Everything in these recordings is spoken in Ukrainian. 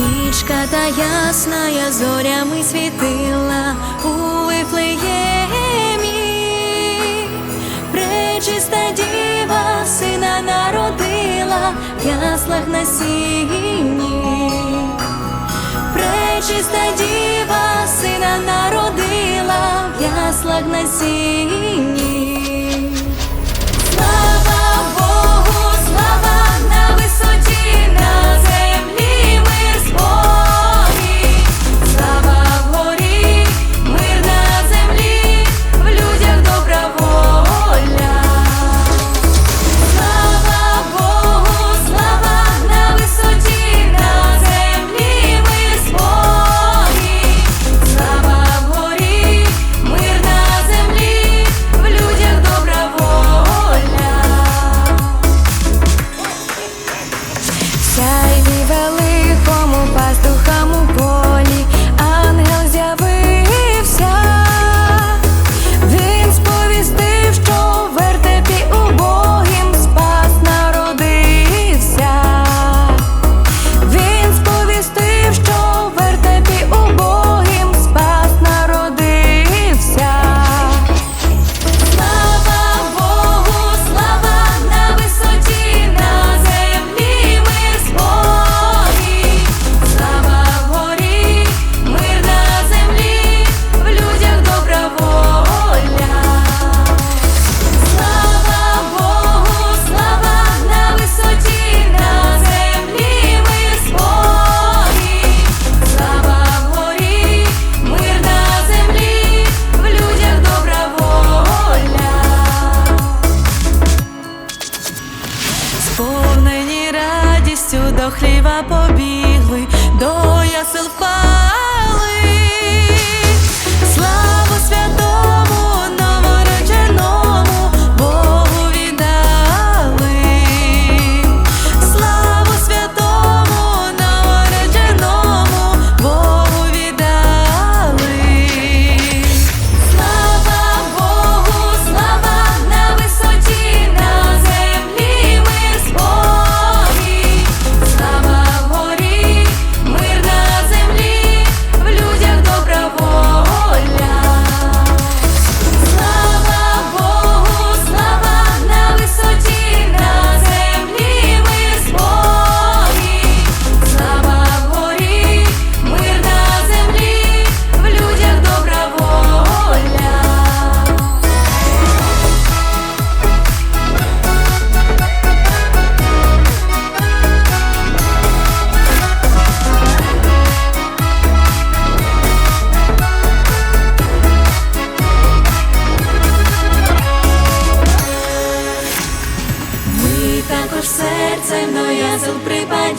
Зірка та ясна зорями світила у Вифлеємі. Пречиста діва сина народила в яслах на сіні. Пречиста діва сина народила в яслах на сіні. Хліба побігли до ясел.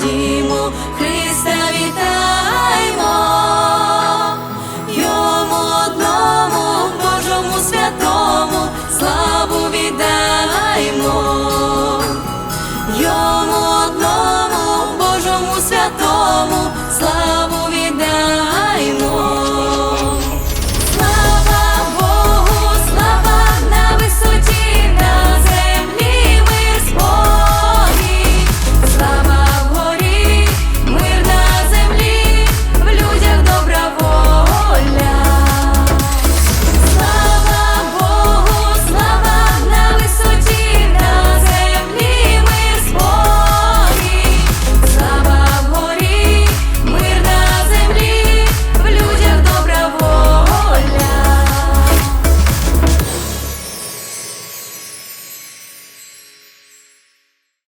ходімо.